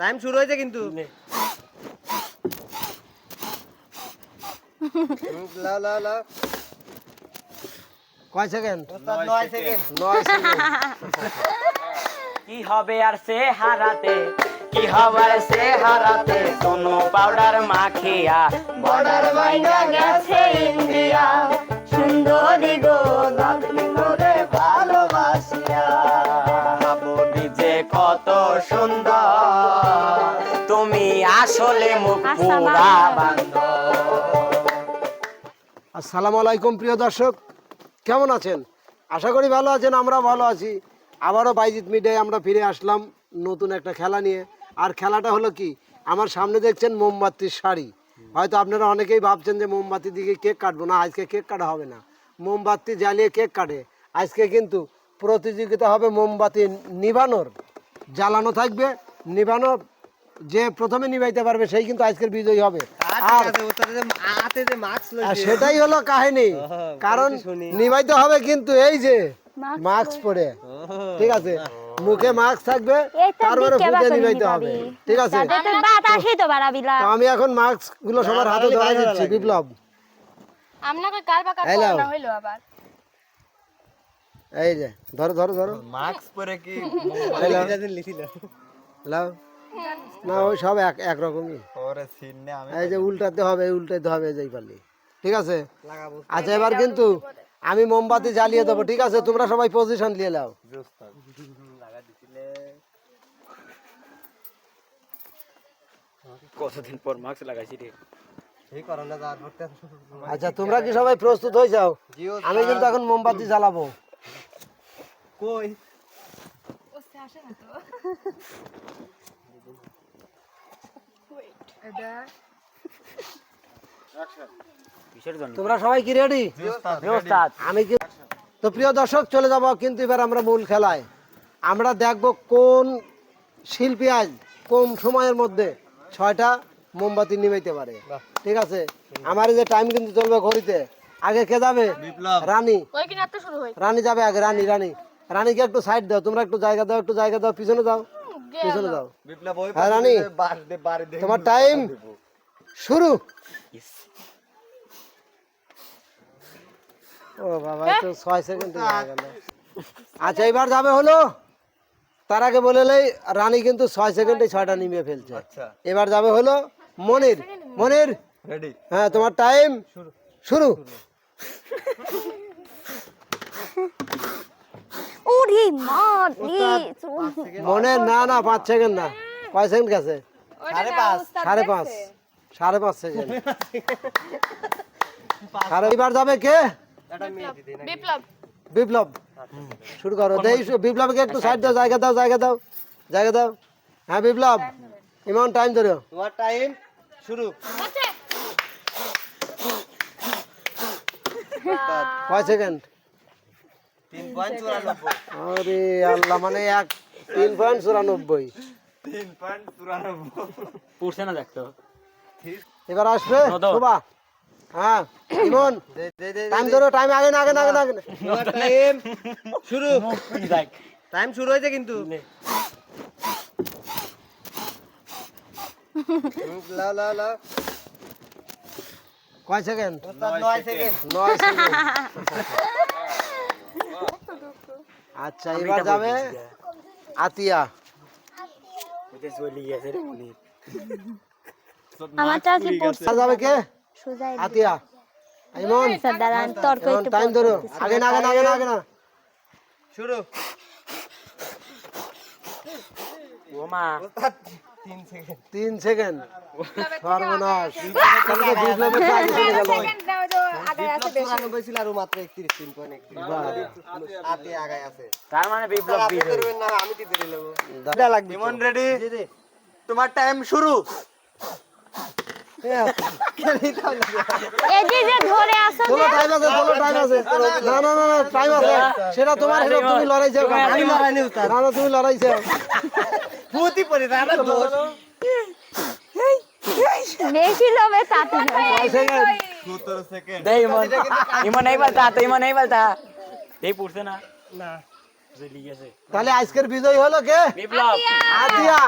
Time শুরু হয়েছে কিন্তু। কয় সেকেন্ড? নয় সেকেন্ড। নয় সেকেন্ড। কি হবে আর সে হারাতে কি হবে সে হারাতে সোনো পাউডার মাখিয়া বর্ডার বাইনা গেছে ইন্ডিয়া। সুন্দরী গো কত সুন্দর। তুমি আসলে মুখ পুরা বান্ধব আসসালামু আলাইকুম প্রিয় দর্শক। কেমন আছেন? আশা করি ভালো আছেন আমরা ভালো আছি। আবারও বাইজিৎ মিডিয়ায় আমরা ফিরে আসলাম নতুন একটা খেলা নিয়ে। আর খেলাটা হলো কি আমার সামনে দেখছেন মোমবাতির শাড়ি। হয়তো আপনারা অনেকেই ভাবছেন যে মোমবাতি দিকে কেক কাটবো। না আজকে কেক কাটা হবে না। মোমবাতি জ্বালিয়ে কেক কাটে। আজকে কিন্তু প্রতিযোগিতা হবে মোমবাতি নিভানোর। জ্বালানো থাকবে নিভানোর যে প্রথমে নিভাইতে পারবে সেই কিন্তু আজকের বিজয়ী হবে। আর লইছে। সেটাই হলো কাহিনী। কারণ নিবাইতে হবে কিন্তু এই যে মাস্ক পরে। ঠিক আছে? মুখে মাস্ক থাকবে তারপরে ফুটে নিবাইতে হবে। ঠিক আছে? বাতাসই তো বাড়াবিলা তো আমি এখন মাস্কগুলো সবার হাতে ধরে দিচ্ছি বিপ্লব। আপনাকে কার লাও। হইল আবার। এই যে ধরো ধরো ধরো। মাস্ক পরে কি লাও। না ওই সব এক একরকমই ওরে সিন আমি এই যে উল্টাতে হবে উল্টাতে হবে যেই পারলি ঠিক আছে? আচ্ছা এবার কিন্তু আমি মোমবাতি জ্বালিয়ে দেবো ঠিক আছে? তোমরা সবাই পজিশন নিয়ে নাও। ওস্তাদ লাগা দিছিলে। কতদিন পর মাস্ক লাগাইছি রে। আচ্ছা তোমরা কি সবাই প্রস্তুত হয়ে যাও? আমি কিন্তু এখন মোমবাতি জ্বালাবো। কই? কিসের জন্য? তোমরা সবাই কি রেডি আমি কি তো প্রিয় দর্শক চলে যাব কিন্তু এবার আমরা মূল খেলায়। আমরা দেখব কোন শিল্পী আজ কম সময়ের মধ্যে ছয়টা মোমবাতি নিমাইতে পারে। ঠিক আছে? আমার যে টাইম কিন্তু চলবে ঘড়িতে। আগে কে যাবে? রানী। তো রানী যাবে আগে রানী রানী। রানীকে একটু সাইড দাও তোমরা একটু জায়গা দাও একটু জায়গা দাও পিছনে দাও পিছনে দাও হ্যাঁ, রানী। বাস দে বাড়ি দে তোমার টাইম শুরু। ও বাবা তো ছয় সেকেন্ড আচ্ছা এবার যাবে হলো? তার আগে বলে লেই রানী কিন্তু ছয় সেকেন্ডে ছয়টা নিমিয়ে ফেলছে। আচ্ছা। এবার যাবে হলো মনির। মনির রেডি হ্যাঁ তোমার টাইম শুরু। উড়ি মার মনে না না পাঁচ সেকেন্ড না। কয় সেকেন্ড গেছে? সাড়ে পাঁচ। সাড়ে পাঁচ। সাড়ে পাঁচ সেকেন্ড। সাড়ে এবার যাবে কে? বিপ্লব বিপ্লব। শুরু করো। দেই বিপ্লবকে একটু সাইড দাও জায়গা দাও জায়গা দাও জায়গা দাও। হ্যাঁ বিপ্লব। ইমন টাইম ধরো। তোমার টাইম শুরু। কয় সেকেন্ড? আরে আল্লাহ মানে এক তিন পয়েন্ট চুরানব্বই। তিন পয়েন্ট চুরানব্বই। পুষছে না দেখতো এবার আসবে? শোভা। হ্যাঁ ইমন। দে দে দে টাইম ধরো টাইম আগে না আগে না আগে না টাইম শুরু। টাইম শুরু হয়েছে কিন্তু। লাও লাও লাও কয় সেকেন্ড? নয় সেকেন্ড। নয় সেকেন্ড। আচ্ছা এবার যাবে আতিয়া। ওতে চলে গেছে রে আমারটা কি পড়ছে। যাবে কে? আতিয়া। ইমন দাঁড়ান তর্ক একটু টাইম ধরো। আগে না আগে না আগে না আগে না। শুরু। তিন সেকেন্ড। তিন সেকেন্ড। সর্বনাশ। তাহলে তো বিপ্লবের তো আগে চলে গেল বিপ্লব চুরানব্বই ছিল আর পুতি পরে দাদা দোষ তাহলে আজকের বিজয় হলো কে? বিপ্লব। আদিয়া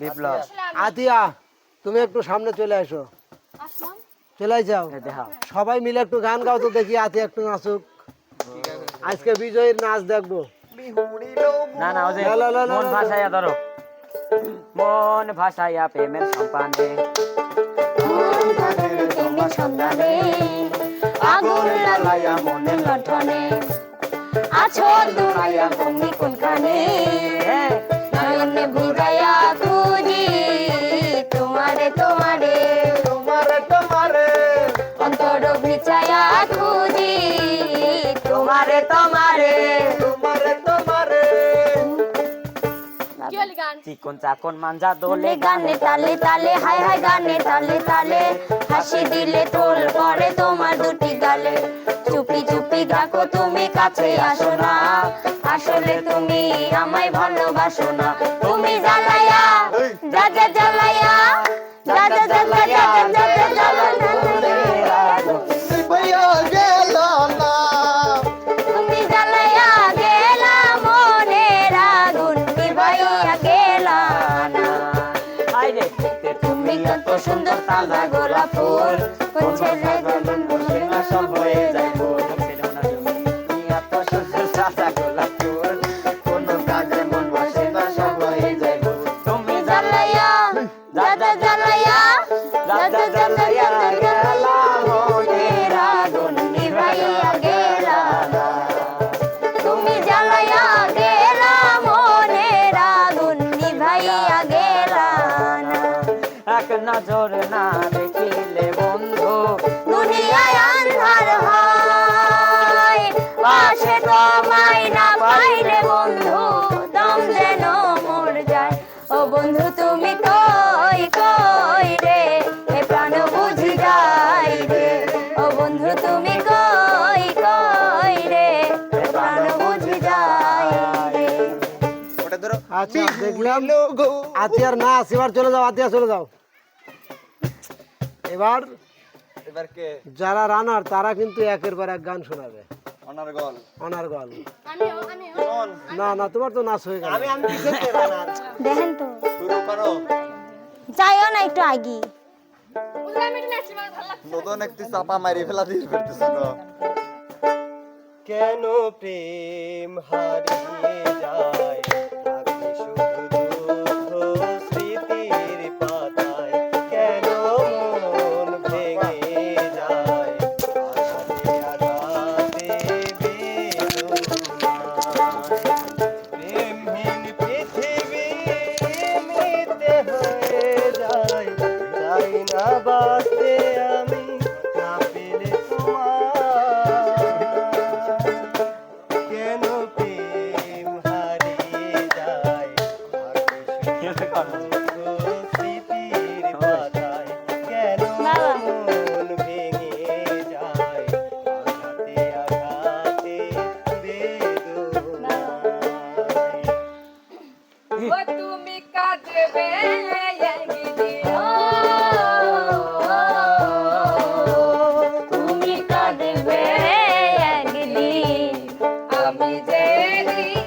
বিপ্লব। আদিয়া তুমি একটু সামনে চলে আসো। চলে যাও। সবাই মিলে একটু গান গাও তো দেখি আতি একটু নাচুক। আজকে বিজয়ের নাচ দেখব। না না ওজে মন ভাসাইয়া ধরো। মন ভাসাইয়া প্রেমের সম্পানে আগুন লাগাইয়া মনের লঠনে আছো দুরাইয়া তুমি তোমারে চিকন চাকন মাঞ্জা দোলে গানে তালে তালে হাই হাই গানে তালে তালে হাসি দিলে তোল পরে তোমার দুটি গালে। চুপি চুপি গাকো তুমি কাছে আসো না। আসলে তুমি আমায় ভালোবাসো না। তুমি জ্বালায়া রাজা জ্বালায়া রাজা জ্বালায়া রাজা জ্বালায়া। Cantando a por আতিয়ার এবার চলে যাও আতিয়া চলে যাও। এবার যারা রানার তারা কিন্তু একের পর এক গান শোনাবে। না না তোমার তো নাচ হয়ে গেল। দেখেন তো। যাইও না একটু আগে। একটি চাপা মারি ফেলা দিয়ে কেন প্রেম হারিয়ে যায়? Baby.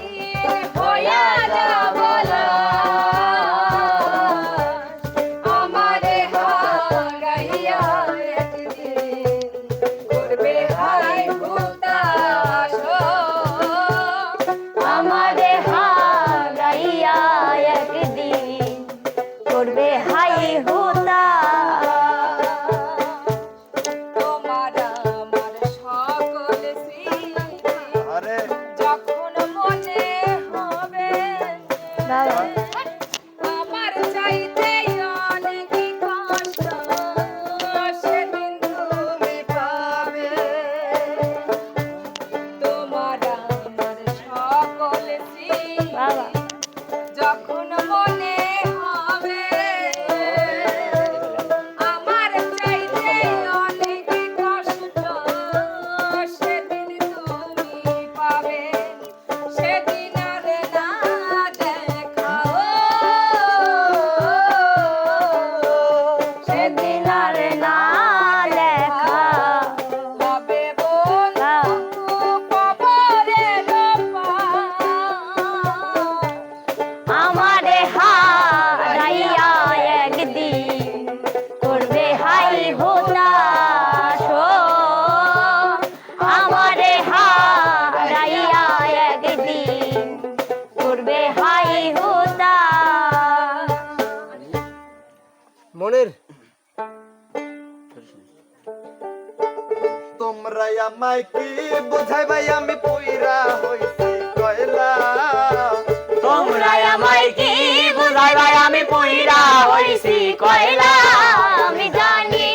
তোমরা আমায় কয়লা। আমি জানি,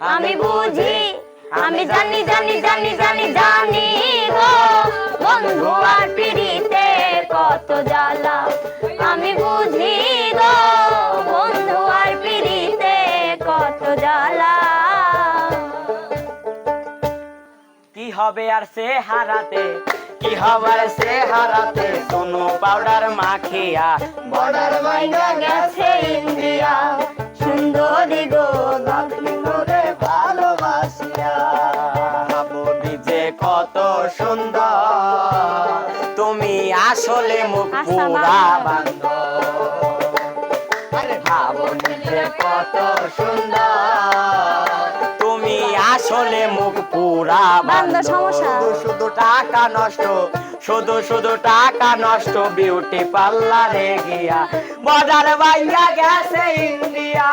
আমি বুঝি, আমি জানি জানি জানি জানি জানি গো। বন্ধু আর পিড়িতে কত জ্বালা। হবে আর সে হারাতে? কি হবে আর সে হারাতে? সোনো পাউডার মাখিয়া। বর্ডার বাইঙ্গা গেছে ইন্ডিয়া। সুন্দরী গো ভালোবাসিয়া। নিজে কত সুন্দর। তুমি আসলে মুখ আচ্ছা, পুরা বাবা। বান্ধ আরে ভাবো নিজে কত সুন্দর। তুমি আসলে মুখ পুরা বান্ধ বান্ধ। সমস্যা। শুধু শুধু টাকা নষ্ট শুধু শুধু টাকা নষ্ট বিউটি পার্লারে গিয়া। বর্ডার বাইয়া গেছে ইন্ডিয়া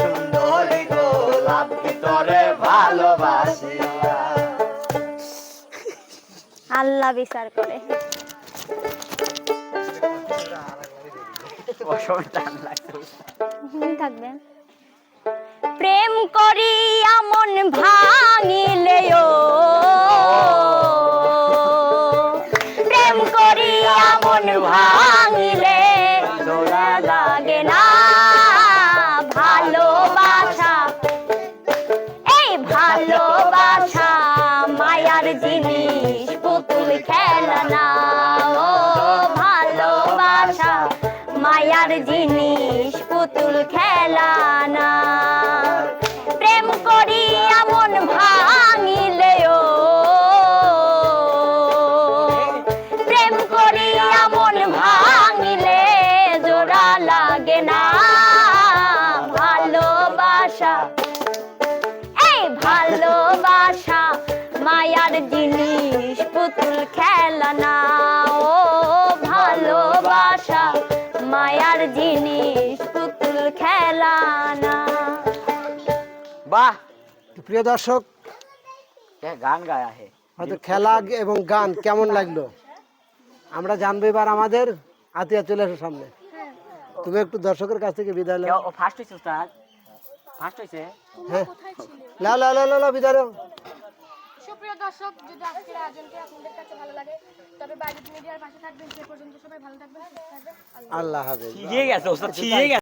সুন্দরী গোলাপ ভিতরে ভালোবাসিয়া। আল্লাহ বিচার করে। অসম টান লাগছে থাকবেন করিয়া মন ভাঙিলেও পুতুল খেলা না ও ভালোবাসা মায়ার জিনিস পুতুল খেলা না। বাহ! প্রিয় দর্শক গান গায়া হে? হয়তো খেলা এবং গান কেমন লাগল? আমরা জানব এবার আমাদের আতিয়া চলে এসো সামনে। তুমি একটু দর্শকের কাছ থেকে বিদায় নাও। ফার্স্ট হইছে উস্তাদ। ফার্স্ট হইছে? হ্যাঁ। লাও লাও লাও, লাও বিদায় নাও। দর্শক যদি আজকের আয়োজনটি আপনাদের কাছে ভালো লাগে তবে বাইরে মিডিয়ার পাশে থাকবেন। সে পর্যন্ত সবাই ভালো থাকবেন সুস্থ থাকবেন। আল্লাহ আল্লাহ হাফেজ। ঠিক আছে ওস্তাদ ঠিক আছে